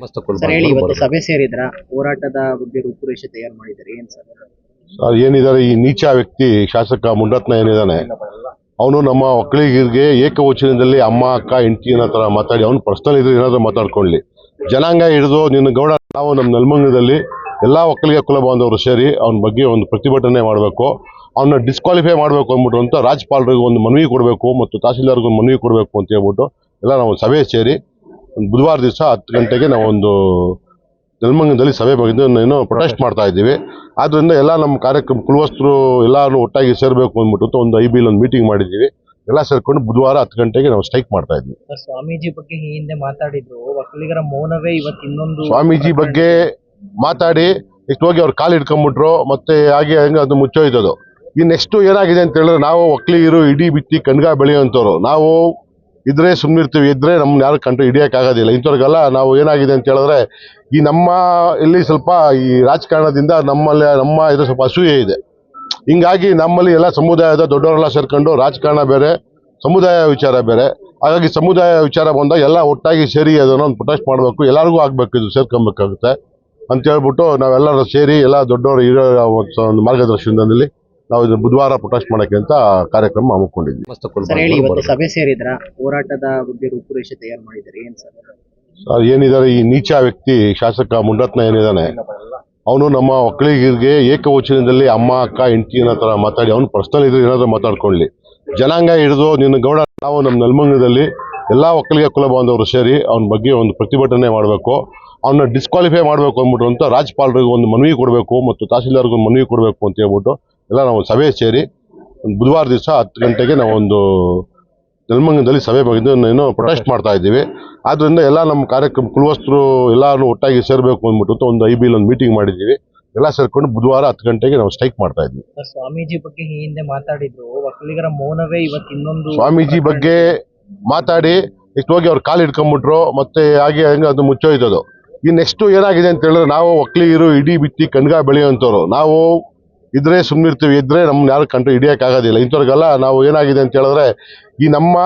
Sir ಹೇಳಿ ಇವತ್ತು ಸಭೆ ಸೇರಿದ್ರ ಹೋರಾಟದ ಬಗ್ಗೆ ರೂಪುರೇಷೆ ತಯಾರು ಮಾಡಿದ್ದಾರೆ ಏನ್ ಸರ್? ಸರ್ ಏನಿದ್ದಾರೆ ಈ ನೀಚ ವ್ಯಕ್ತಿ ಶಾಸಕ ಮುಂಡತ್ನ ಏನಿದ್ದಾನೆ ಅವನು ನಮ್ಮ ಒಕ್ಕಲಿಗರಿಗೆ ಏಕವಚನದಲ್ಲಿ ಅಮ್ಮ ಅಕ್ಕ ಹೆಂಡತಿ ಅನ್ನೋ ಥರ ಮಾತಾಡಿ ಅವ್ನು ಪರ್ಸನಲ್ ಇದ್ರೆ ಏನಾದ್ರು ಮಾತಾಡ್ಕೊಳ್ಳಿ. ಜನಾಂಗ ಹಿಡಿದು ನಿನ್ನ ಗೌಡ ನಾವು ನಮ್ಮ ನೆಲಮಂಗಲದಲ್ಲಿ ಎಲ್ಲ ಒಕ್ಕಲಿಗ ಕುಲ ಬಾಂಧವರು ಸೇರಿ ಅವನ ಬಗ್ಗೆ ಒಂದು ಪ್ರತಿಭಟನೆ ಮಾಡಬೇಕು ಅವನ್ನ ಡಿಸ್ಕ್ವಾಲಿಫೈ ಮಾಡಬೇಕು ಅಂದ್ಬಿಟ್ಟು ಅಂತ ರಾಜ್ಯಪಾಲರಿಗೆ ಒಂದು ಮನವಿ ಕೊಡಬೇಕು ಮತ್ತು ತಹಸೀಲ್ದಾರ್ಗೆ ಒಂದು ಮನವಿ ಕೊಡಬೇಕು ಅಂತ ಹೇಳ್ಬಿಟ್ಟು ಎಲ್ಲ ನಾವು ಸಭೆ ಸೇರಿ ಬುಧವಾರ ದಿವಸ ಹತ್ತು ಗಂಟೆಗೆ ನಾವೊಂದು ನೆಲಮಂಗದಲ್ಲಿ ಸಭೆ ಬಗ್ಗೆ ಏನೋ ಪ್ರೊಟೆಸ್ಟ್ ಮಾಡ್ತಾ ಇದ್ದೀವಿ. ಆದ್ದರಿಂದ ಎಲ್ಲ ನಮ್ಮ ಕಾರ್ಯಕ್ರಮ ಕುಲವಸ್ತ್ರು ಎಲ್ಲರೂ ಒಟ್ಟಾಗಿ ಸೇರಬೇಕು ಅಂದ್ಬಿಟ್ಟು ಒಂದು ಐ ಬಿಲ್ ಒಂದು ಮೀಟಿಂಗ್ ಮಾಡಿದ್ದೀವಿ. ಎಲ್ಲ ಸೇರಿಕೊಂಡು ಬುಧವಾರ ಹತ್ತು ಗಂಟೆಗೆ ನಾವು ಸ್ಟ್ರೈಕ್ ಮಾಡ್ತಾ ಇದ್ವಿ ಸ್ವಾಮೀಜಿ ಬಗ್ಗೆ ಈ ಹಿಂದೆ ಮಾತಾಡಿದ್ರು. ಒಕ್ಕಲಿಗರ ಮೌನವೇ ಇವತ್ತು ಇನ್ನೊಂದು ಸ್ವಾಮೀಜಿ ಬಗ್ಗೆ ಮಾತಾಡಿ ಇಷ್ಟು ಹೋಗಿ ಅವ್ರು ಕಾಲು ಹಿಡ್ಕೊಂಡ್ಬಿಟ್ರು ಮತ್ತೆ ಹಾಗೆ ಹಂಗೆ ಅದು ಮುಚ್ಚೋಯ್ತದು. ಈ ನೆಕ್ಸ್ಟ್ ಏನಾಗಿದೆ ಅಂತ ಹೇಳಿದ್ರೆ ನಾವು ಒಕ್ಕಲಿಗರು ಇಡೀ ಬಿತ್ತಿ ಕಣ್ಗ ಬೆಳೆಯುವಂಥವ್ರು. ನಾವು ಇದ್ರೆ ಸುಮ್ಮನಿರ್ತೀವಿ ಇದ್ರೆ ನಮ್ಮನ್ನ ಯಾರು ಕಂಡು ಹಿಡಿಯೋಕ್ಕಾಗೋದಿಲ್ಲ. ಇಂಥವ್ರಿಗೆಲ್ಲ ನಾವು ಏನಾಗಿದೆ ಅಂತ ಹೇಳಿದ್ರೆ, ಈ ನಮ್ಮ ಇಲ್ಲಿ ಸ್ವಲ್ಪ ಈ ರಾಜಕಾರಣದಿಂದ ನಮ್ಮಲ್ಲಿ, ನಮ್ಮ ಇದು ಸ್ವಲ್ಪ ಅಸೂಯೆ ಇದೆ. ಹಿಂಗಾಗಿ ನಮ್ಮಲ್ಲಿ ಎಲ್ಲ ಸಮುದಾಯದ ದೊಡ್ಡವರೆಲ್ಲ ಸೇರ್ಕೊಂಡು ರಾಜಕಾರಣ ಬೇರೆ, ಸಮುದಾಯ ವಿಚಾರ ಬೇರೆ. ಹಾಗಾಗಿ ಸಮುದಾಯ ವಿಚಾರ ಬಂದಾಗ ಎಲ್ಲ ಒಟ್ಟಾಗಿ ಸೇರಿ ಅದನ್ನು ಪ್ರೊಟೆಸ್ಟ್ ಮಾಡಬೇಕು, ಎಲ್ಲರಿಗೂ ಆಗಬೇಕು, ಇದು ಸೇರ್ಕೊಬೇಕಾಗುತ್ತೆ. ಅಂತ ಹೇಳ್ಬಿಟ್ಟು ನಾವೆಲ್ಲರೂ ಸೇರಿ ಎಲ್ಲ ದೊಡ್ಡವರು ಇರೋ ಒಂದು ಮಾರ್ಗದರ್ಶನದಲ್ಲಿ ನಾವು ಇದನ್ನು ಬುಧವಾರ ಪ್ರೊಟೆಸ್ಟ್ ಮಾಡೋಕ್ಕೆ ಅಂತ ಕಾರ್ಯಕ್ರಮ ಹಮ್ಮಿಕೊಂಡಿದ್ವಿ. ಸಭೆ ಸೇರಿದ್ರ ಹೋರಾಟದ ಬಗ್ಗೆ ರೂಪುರೇಷೆ ತಯಾರು ಮಾಡಿದ್ದಾರೆ ಏನ್ ಸರ್? ಸರ್ ಏನಿದ್ದಾರೆ ಈ ನೀಚ ವ್ಯಕ್ತಿ ಶಾಸಕ ಮುಂಡತ್ನ ಏನಿದ್ದಾನೆ ಅವನು ನಮ್ಮ ಒಕ್ಕಲಿಗರಿಗೆ ಏಕವಚನದಲ್ಲಿ ಅಮ್ಮ ಅಕ್ಕ ಹೆಂಡತಿ ಅನ್ನೋ ಥರ ಮಾತಾಡಿ ಅವ್ನು ಪರ್ಸನಲ್ ಇದ್ರೆ ಏನಾದರೂ ಮಾತಾಡ್ಕೊಳ್ಳಿ. ಜನಾಂಗ ಹಿಡಿದು ನಿನ್ನ ಗೌಡ ನಾವು ನಮ್ಮ ನೆಲಮಂಗಲದಲ್ಲಿ ಎಲ್ಲ ಒಕ್ಕಲಿಗ ಕುಲ ಬಾಂಧವರು ಸೇರಿ ಅವನ ಬಗ್ಗೆ ಒಂದು ಪ್ರತಿಭಟನೆ ಮಾಡಬೇಕು ಅವನ್ನ ಡಿಸ್ಕ್ವಾಲಿಫೈ ಮಾಡಬೇಕು ಅಂದ್ಬಿಟ್ಟು ಅಂತ ರಾಜ್ಯಪಾಲರಿಗೆ ಒಂದು ಮನವಿ ಕೊಡಬೇಕು ಮತ್ತು ತಹಸೀಲ್ದಾರ್ಗೆ ಒಂದು ಮನವಿ ಕೊಡಬೇಕು ಅಂತ ಹೇಳ್ಬಿಟ್ಟು ಎಲ್ಲ ನಾವು ಸಭೆ ಸೇರಿ ಒಂದು ಬುಧವಾರ ದಿವಸ ಹತ್ತು ಗಂಟೆಗೆ ನಾವೊಂದು ನೆಲಮಂಗಲದಲ್ಲಿ ಸಭೆ ಬಗ್ಗೆ ಏನು ಪ್ರೊಟೆಸ್ಟ್ ಮಾಡ್ತಾ ಇದ್ದೀವಿ. ಆದ್ದರಿಂದ ಎಲ್ಲ ನಮ್ಮ ಕಾರ್ಯಕ್ರಮ ಕುಲವಸ್ತ್ರು ಎಲ್ಲರೂ ಒಟ್ಟಾಗಿ ಸೇರಬೇಕು ಅಂದ್ಬಿಟ್ಟು ಒಂದು ಐ ಬಿಲ್ ಒಂದು ಮೀಟಿಂಗ್ ಮಾಡಿದ್ದೀವಿ. ಎಲ್ಲ ಸೇರ್ಕೊಂಡು ಬುಧವಾರ ಹತ್ತು ಗಂಟೆಗೆ ನಾವು ಸ್ಟ್ರೈಕ್ ಮಾಡ್ತಾ ಇದ್ವಿ. ಸ್ವಾಮೀಜಿ ಬಗ್ಗೆ ಈ ಹಿಂದೆ ಮಾತಾಡಿದ್ರು. ಒಕ್ಕಲಿಗರ ಮೌನವೇ ಇವತ್ತು ಇನ್ನೊಂದು ಸ್ವಾಮೀಜಿ ಬಗ್ಗೆ ಮಾತಾಡಿ ಇಷ್ಟು ಹೋಗಿ ಅವ್ರು ಕಾಲು ಹಿಡ್ಕೊಂಬಿಟ್ರು ಮತ್ತೆ ಹಾಗೆ ಹಂಗೆ ಅದು ಮುಚ್ಚೋಯ್ತದು. ಈ ನೆಕ್ಸ್ಟ್ ಏನಾಗಿದೆ ಅಂತ ಹೇಳಿದ್ರೆ ನಾವು ಒಕ್ಕಲಿಗರು ಇಡೀ ಬಿತ್ತಿ ಕಣ್ಗ ಬೆಳೆಯುವಂಥವ್ರು. ನಾವು ಇದ್ರೆ ಸುಮ್ಮನಿರ್ತೀವಿ ಇದ್ರೆ ನಮ್ಮನ್ನ ಯಾರು ಕಂಡು ಹಿಡಿಯೋಕ್ಕಾಗೋದಿಲ್ಲ ಇಂಥವ್ರಿಗೆಲ್ಲ ನಾವು ಏನಾಗಿದೆ ಅಂತ ಹೇಳಿದ್ರೆ, ಈ ನಮ್ಮ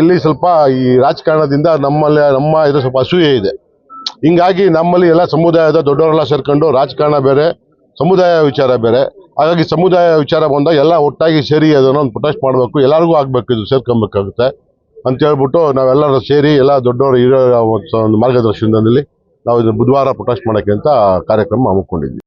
ಇಲ್ಲಿ ಸ್ವಲ್ಪ ಈ ರಾಜಕಾರಣದಿಂದ ನಮ್ಮಲ್ಲಿ, ನಮ್ಮ ಇದು ಸ್ವಲ್ಪ ಅಸೂಯೆ ಇದೆ. ಹಿಂಗಾಗಿ ನಮ್ಮಲ್ಲಿ ಎಲ್ಲ ಸಮುದಾಯದ ದೊಡ್ಡವರೆಲ್ಲ ಸೇರ್ಕೊಂಡು ರಾಜಕಾರಣ ಬೇರೆ, ಸಮುದಾಯ ವಿಚಾರ ಬೇರೆ. ಹಾಗಾಗಿ ಸಮುದಾಯ ವಿಚಾರ ಬಂದಾಗ ಎಲ್ಲ ಒಟ್ಟಾಗಿ ಸೇರಿ ಅದನ್ನ ಒಂದು ಪ್ರೊಟೆಸ್ಟ್ ಮಾಡಬೇಕು, ಎಲ್ಲರಿಗೂ ಆಗಬೇಕು, ಇದು ಸೇರ್ಕೊಬೇಕಾಗುತ್ತೆ ಅಂತ ಹೇಳ್ಬಿಟ್ಟು ನಾವೆಲ್ಲರೂ ಸೇರಿ ಎಲ್ಲ ದೊಡ್ಡವರು ಇರೋ ಒಂದು ಮಾರ್ಗದರ್ಶನದಲ್ಲಿ ನಾವು ಇದನ್ನು ಬುಧವಾರ ಪ್ರೊಟೆಸ್ಟ್ ಮಾಡೋಕ್ಕೆ ಅಂತ ಕಾರ್ಯಕ್ರಮ ಹಮ್ಮಿಕೊಂಡಿದ್ವಿ.